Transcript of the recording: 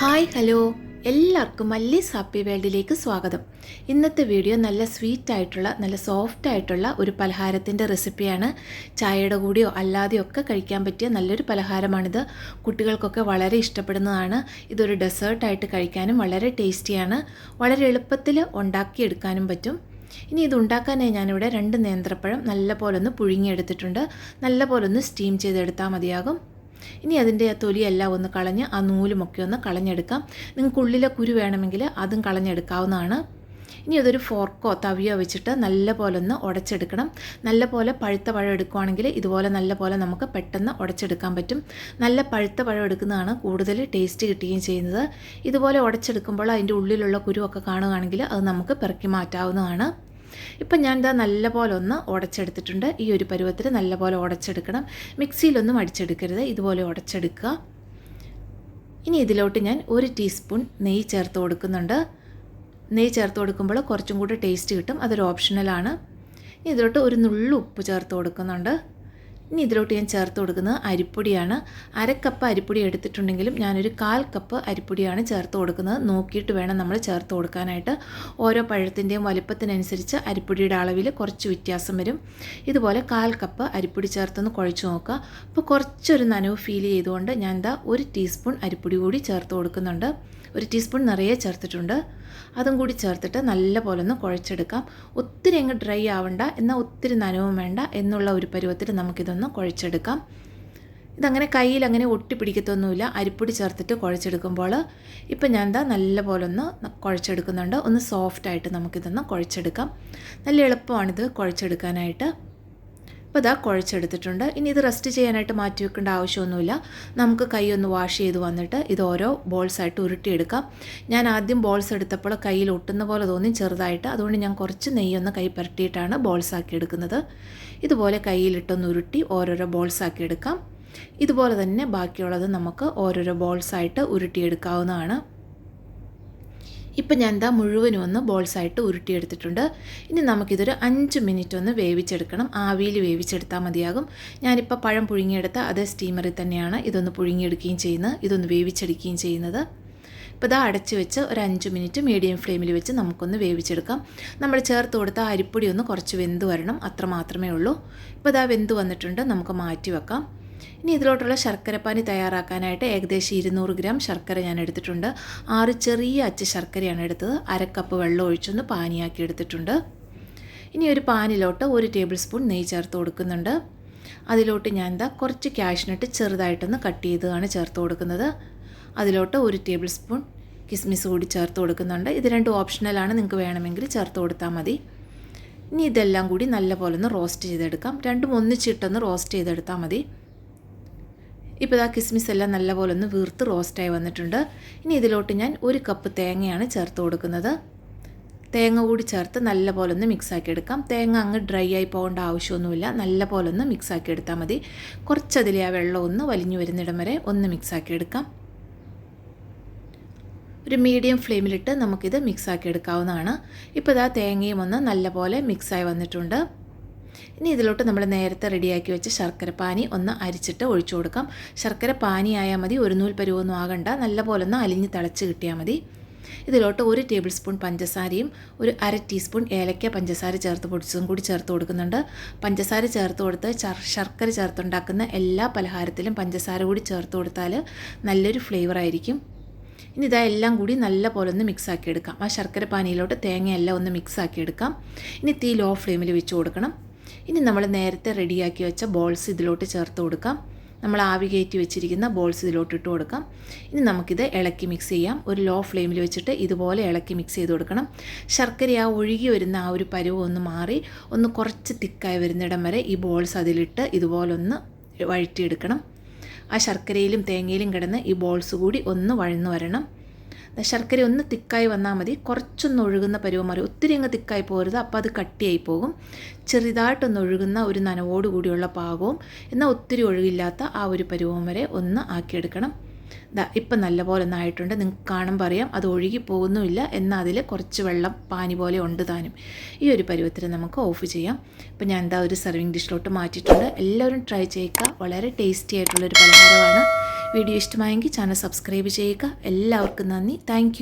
Hi hello. എല്ലാവർക്കും മല്ലീസ് happy വേൾഡിലേക്ക് സ്വാഗതം. ഇന്നത്തെ വീഡിയോ നല്ല സ്വീറ്റ് ആയിട്ടുള്ള നല്ല സോഫ്റ്റ് ആയിട്ടുള്ള ഒരു പലഹാരത്തിന്റെ റെസിപ്പിയാണ് ചായയുടെ കൂടിയോ അല്ലാതെയോ ഒക്കെ കഴിക്കാൻ പറ്റിയ നല്ലൊരു പലഹാരമാണിത്. കുട്ടികൾക്കൊക്കെ വളരെ ഇഷ്ടപ്പെടുന്നതാണ്. ഇതൊരു ഡെസേർട്ടായിട്ട് കഴിക്കാനും വളരെ ടേസ്റ്റിയാണ് വളരെ എളുപ്പത്തിൽ ഉണ്ടാക്കിയെടുക്കാനും പറ്റും. ഇനി ഇത് ഉണ്ടാക്കാനായി ഞാനിവിടെ രണ്ട് നേന്ത്രപ്പഴം നല്ല പോലെ ഒന്ന് പുഴുങ്ങിയെടുത്തിട്ടുണ്ട്. നല്ല പോലെ ഒന്ന് സ്റ്റീം ചെയ്തെടുത്താൽ മതിയാകും. ഇനി അതിന്റെ തൊലിയെല്ലാം ഒന്ന് കളഞ്ഞ് ആ നൂലുമൊക്കെ ഒന്ന് കളഞ്ഞെടുക്കാം. നിങ്ങൾക്ക് ഉള്ളിലെ കുരു വേണമെങ്കിൽ അതും കളഞ്ഞെടുക്കാവുന്നതാണ്. ഇനി അതൊരു ഫോർക്കോ തവിയോ വെച്ചിട്ട് നല്ല പോലെ ഒന്ന് ഉടച്ചെടുക്കണം. നല്ല പോലെ പഴുത്ത പഴം എടുക്കുവാണെങ്കിൽ ഇതുപോലെ നല്ല പോലെ നമുക്ക് പെട്ടെന്ന് ഉടച്ചെടുക്കാൻ പറ്റും. നല്ല പഴുത്ത പഴം എടുക്കുന്നതാണ് കൂടുതൽ ടേസ്റ്റ് കിട്ടുകയും ചെയ്യുന്നത്. ഇതുപോലെ ഉടച്ചെടുക്കുമ്പോൾ അതിന്റെ ഉള്ളിലുള്ള കുരുവൊക്കെ കാണുകയാണെങ്കിൽ അത് നമുക്ക് പെറുക്കി മാറ്റാവുന്നതാണ്. ഇപ്പം ഞാൻ ഇതാ നല്ലപോലെ ഒന്ന് ഉടച്ചെടുത്തിട്ടുണ്ട്. ഈ ഒരു പരുവത്തിൽ നല്ലപോലെ ഉടച്ചെടുക്കണം. മിക്സിയിലൊന്നും അടിച്ചെടുക്കരുത്. ഇതുപോലെ ഉടച്ചെടുക്കുക. ഇനി ഇതിലോട്ട് ഞാൻ ഒരു ടീസ്പൂൺ നെയ്യ് ചേർത്ത് കൊടുക്കുന്നുണ്ട്. നെയ്യ് ചേർത്ത് കൊടുക്കുമ്പോൾ കുറച്ചും കൂടി ടേസ്റ്റ് കിട്ടും. അതൊരു ഓപ്ഷണലാണ്. ഇതിലോട്ട് ഒരു നുള്ളു ഉപ്പ് ചേർത്ത് കൊടുക്കുന്നുണ്ട്. ഇനി ഇതിലോട്ട് ഞാൻ ചേർത്ത് കൊടുക്കുന്നത് അരിപ്പൊടിയാണ്. അരക്കപ്പ് കപ്പ് അരിപ്പൊടി എടുത്തിട്ടുണ്ടെങ്കിലും ഞാനൊരു കാൽ കപ്പ് അരിപ്പൊടിയാണ് ചേർത്ത് കൊടുക്കുന്നത്. നോക്കിയിട്ട് വേണം നമ്മൾ ചേർത്ത് കൊടുക്കാനായിട്ട്. ഓരോ പഴത്തിന്റെയും വലിപ്പത്തിനനുസരിച്ച് അരിപ്പൊടിയുടെ അളവിൽ കുറച്ച് വ്യത്യാസം വരും. ഇതുപോലെ കാൽ കപ്പ് അരിപ്പൊടി ചേർത്തൊന്ന് കുഴച്ച് നോക്കുക. അപ്പോൾ കുറച്ചൊരു നനവ് ഫീൽ ചെയ്തുകൊണ്ട് ഞാൻ എന്താ ഒരു ടീസ്പൂൺ അരിപ്പൊടി കൂടി ചേർത്ത് കൊടുക്കുന്നുണ്ട്. ഒരു ടീസ്പൂൺ നിറയെ ചേർത്തിട്ടുണ്ട്. അതും കൂടി ചേർത്തിട്ട് നല്ല പോലെ ഒന്ന് കുഴച്ചെടുക്കാം. ഒത്തിരി അങ്ങ് ഡ്രൈ ആവണ്ട എന്നാൽ ഒത്തിരി നനവും വേണ്ട എന്നുള്ള ഒരു പരുവത്തിൽ നമുക്കിതൊന്ന് കുഴച്ചെടുക്കാം. ഇതങ്ങനെ കയ്യിൽ അങ്ങനെ ഒട്ടി പിടിക്കത്തൊന്നുമില്ല. അരിപ്പൊടി ചേർത്തിട്ട് കുഴച്ചെടുക്കുമ്പോൾ ഇപ്പം ഞാൻ എന്താ നല്ല പോലെ ഒന്ന് കുഴച്ചെടുക്കുന്നുണ്ട്. ഒന്ന് സോഫ്റ്റായിട്ട് നമുക്കിതൊന്ന് കുഴച്ചെടുക്കാം. നല്ല എളുപ്പമാണിത് കുഴച്ചെടുക്കാനായിട്ട്. അപ്പോൾ ഇതാ കുഴച്ചെടുത്തിട്ടുണ്ട്. ഇനി ഇത് റെസ്റ്റ് ചെയ്യാനായിട്ട് മാറ്റി വെക്കേണ്ട ആവശ്യമൊന്നുമില്ല. നമുക്ക് കൈ ഒന്ന് വാഷ് ചെയ്ത് വന്നിട്ട് ഇത് ഓരോ ബോൾസായിട്ട് ഉരുട്ടിയെടുക്കാം. ഞാൻ ആദ്യം ബോൾസ് എടുത്തപ്പോൾ കയ്യിൽ ഒട്ടുന്ന പോലെ തോന്നി ചെറുതായിട്ട്. അതുകൊണ്ട് ഞാൻ കുറച്ച് നെയ്യൊന്ന് കൈ പുരട്ടിയിട്ടാണ് ബോൾസ് ആക്കി എടുക്കുന്നത്. ഇതുപോലെ കയ്യിലിട്ടൊന്ന് ഉരുട്ടി ഓരോരോ ബോൾസ് ആക്കി എടുക്കാം. ഇതുപോലെ തന്നെ ബാക്കിയുള്ളത് നമുക്ക് ഓരോരോ ബോൾസായിട്ട് ഉരുട്ടിയെടുക്കാവുന്നതാണ്. ഇപ്പം ഞാൻ എന്താ മുഴുവനും ഒന്ന് ബോൾസായിട്ട് ഉരുട്ടിയെടുത്തിട്ടുണ്ട്. ഇനി നമുക്കിതൊരു അഞ്ച് മിനിറ്റ് ഒന്ന് വേവിച്ചെടുക്കണം. ആവിയിൽ വേവിച്ചെടുത്താൽ മതിയാകും. ഞാനിപ്പോൾ പഴം പുഴുങ്ങിയെടുത്ത അതേ സ്റ്റീമറിൽ തന്നെയാണ് ഇതൊന്ന് പുഴുങ്ങിയെടുക്കുകയും ചെയ്യുന്നത്. ഇതൊന്ന് വേവിച്ചെടുക്കുകയും ചെയ്യുന്നത്. ഇപ്പോൾ ഇതാ അടച്ച് വെച്ച് ഒരു അഞ്ച് മിനിറ്റ് മീഡിയം ഫ്ലെയിമിൽ വെച്ച് നമുക്കൊന്ന് വേവിച്ചെടുക്കാം. നമ്മൾ ചേർത്ത് കൊടുത്ത അരിപ്പൊടി ഒന്ന് കുറച്ച് വെന്ത് വരണം. അത്ര മാത്രമേ ഉള്ളൂ. ഇപ്പോൾ ഇതാ വെന്ത് വന്നിട്ടുണ്ട്. നമുക്ക് മാറ്റി വെക്കാം. ഇനി ഇതിലോട്ടുള്ള ശർക്കരപ്പാനി തയ്യാറാക്കാനായിട്ട് ഏകദേശം ഇരുന്നൂറ് ഗ്രാം ശർക്കര ഞാൻ എടുത്തിട്ടുണ്ട്. ആറ് ചെറിയ അച്ച ശർക്കരയാണ് എടുത്തത്. അരക്കപ്പ് വെള്ളം ഒഴിച്ചൊന്ന് പാനിയാക്കി എടുത്തിട്ടുണ്ട്. ഇനി ഒരു പാനിലോട്ട് ഒരു ടേബിൾ സ്പൂൺ നെയ്യ് ചേർത്ത് കൊടുക്കുന്നുണ്ട്. അതിലോട്ട് ഞാൻ എന്താ കുറച്ച് ക്യാഷ്നട്ട് ചെറുതായിട്ടൊന്ന് കട്ട് ചെയ്തതാണ് ചേർത്ത് കൊടുക്കുന്നത്. അതിലോട്ട് ഒരു ടേബിൾ സ്പൂൺ കിസ്മിസ് കൂടി ചേർത്ത് കൊടുക്കുന്നുണ്ട്. ഇത് രണ്ടും ഓപ്ഷണലാണ് നിങ്ങൾക്ക് വേണമെങ്കിൽ ചേർത്ത് കൊടുത്താൽ മതി. ഇനി ഇതെല്ലാം കൂടി നല്ലപോലെ ഒന്ന് റോസ്റ്റ് ചെയ്തെടുക്കാം. രണ്ടും ഒന്നിച്ചിട്ടൊന്ന് റോസ്റ്റ് ചെയ്തെടുത്താൽ മതി. ഇപ്പോൾ ആ കിസ്മിസ് എല്ലാം നല്ലപോലെ ഒന്ന് വീർത്ത് റോസ്റ്റായി വന്നിട്ടുണ്ട്. ഇനി ഇതിലോട്ട് ഞാൻ ഒരു കപ്പ് തേങ്ങയാണ് ചേർത്ത് കൊടുക്കുന്നത്. തേങ്ങ കൂടി ചേർത്ത് നല്ലപോലെ ഒന്ന് മിക്സാക്കി എടുക്കാം. തേങ്ങ അങ്ങ് ഡ്രൈ ആയി പോകേണ്ട ആവശ്യമൊന്നുമില്ല. നല്ലപോലെ ഒന്ന് മിക്സാക്കി എടുത്താൽ മതി. കുറച്ചതിലെ ആ വെള്ളം ഒന്ന് വലിഞ്ഞു വരുന്നിടം വരെ ഒന്ന് മിക്സാക്കി എടുക്കാം. ഒരു മീഡിയം ഫ്ലെയിമിലിട്ട് നമുക്കിത് മിക്സാക്കി എടുക്കാവുന്നതാണ്. ഇപ്പോൾ ഇതാ തേങ്ങയും ഒന്ന് നല്ലപോലെ മിക്സായി വന്നിട്ടുണ്ട്. ഇനി ഇതിലോട്ട് നമ്മൾ നേരത്തെ റെഡിയാക്കി വെച്ച ശർക്കര പാനി ഒന്ന് അരിച്ചിട്ട് ഒഴിച്ചു കൊടുക്കാം. ശർക്കര പാനി ആയാൽ മതി ഒരു നൂൽ പരുവൊന്നും ആകണ്ട. നല്ലപോലെ ഒന്ന് അലിഞ്ഞ് തിളച്ച് കിട്ടിയാൽ മതി. ഇതിലോട്ട് ഒരു ടേബിൾ സ്പൂൺ പഞ്ചസാരയും ഒരു അര ടീസ്പൂൺ ഏലക്ക പഞ്ചസാര ചേർത്ത് പൊടിച്ചതും കൂടി ചേർത്ത് കൊടുക്കുന്നുണ്ട്. പഞ്ചസാര ചേർത്ത് കൊടുത്ത് ശർക്കര ചേർത്തുണ്ടാക്കുന്ന എല്ലാ പലഹാരത്തിലും പഞ്ചസാര കൂടി ചേർത്ത് കൊടുത്താൽ നല്ലൊരു ഫ്ലേവർ ആയിരിക്കും. ഇനി ഇതാ എല്ലാം കൂടി നല്ല പോലെ ഒന്ന് മിക്സാക്കി എടുക്കാം. ആ ശർക്കര പാനിയിലോട്ട് തേങ്ങയെല്ലാം ഒന്ന് മിക്സ് ആക്കി എടുക്കാം. ഇനി തീ ലോ ഫ്ലെയിമിൽ വെച്ച് കൊടുക്കണം. ഇനി നമ്മൾ നേരത്തെ റെഡിയാക്കി വെച്ച ബോൾസ് ഇതിലോട്ട് ചേർത്ത് കൊടുക്കാം. നമ്മൾ ആവി കയറ്റി വെച്ചിരിക്കുന്ന ബോൾസ് ഇതിലോട്ട് ഇട്ട് കൊടുക്കാം. ഇനി നമുക്കിത് ഇളക്കി മിക്സ് ചെയ്യാം. ഒരു ലോ ഫ്ലെയിമിൽ വെച്ചിട്ട് ഇതുപോലെ ഇളക്കി മിക്സ് ചെയ്ത് കൊടുക്കണം. ശർക്കര ആ ഒഴുകി വരുന്ന ആ ഒരു പരുവ് ഒന്ന് മാറി ഒന്ന് കുറച്ച് തിക്കായി വരുന്നിടം വരെ ഈ ബോൾസ് അതിലിട്ട് ഇതുപോലെ ഒന്ന് വഴറ്റിയെടുക്കണം. ആ ശർക്കരയിലും തേങ്ങയിലും കിടന്ന് ഈ ബോൾസ് കൂടി ഒന്ന് വഴന്നു വരണം. ശർക്കര ഒന്ന് തിക്കായി വന്നാൽ മതി. കുറച്ചൊന്ന് ഒഴുകുന്ന പരുവം മാറി. ഒത്തിരി അങ്ങ് തിക്കായി പോകരുത് അപ്പോൾ അത് കട്ടിയായി പോകും. ചെറുതായിട്ടൊന്ന് ഒഴുകുന്ന ഒരു നനവോടുകൂടിയുള്ള പാകവും എന്നാൽ ഒത്തിരി ഒഴുകില്ലാത്ത ആ ഒരു പരുവം വരെ ഒന്ന് ആക്കിയെടുക്കണം. ദാ ഇപ്പം നല്ലപോലെ ഒന്നായിട്ടുണ്ട് നിങ്ങൾക്ക് കാണുമ്പോൾ അറിയാം അത് ഒഴുകി പോകുന്നുമില്ല. എന്നാൽ അതിൽ കുറച്ച് വെള്ളം പാനി പോലെ ഉണ്ട് താനും. ഈ ഒരു പരുവത്തിൽ നമുക്ക് ഓഫ് ചെയ്യാം. ഇപ്പം ഞാൻ എന്താ ഒരു സെർവിങ് ഡിഷിലോട്ട് മാറ്റിയിട്ടുണ്ട്. എല്ലാവരും ട്രൈ ചെയ്യുക. വളരെ ടേസ്റ്റി ആയിട്ടുള്ളൊരു പലഹാരമാണ്. വീഡിയോ ഇഷ്ടമായെങ്കിൽ ചാനൽ സബ്സ്ക്രൈബ് ചെയ്യുക. എല്ലാവർക്കും നന്ദി. താങ്ക്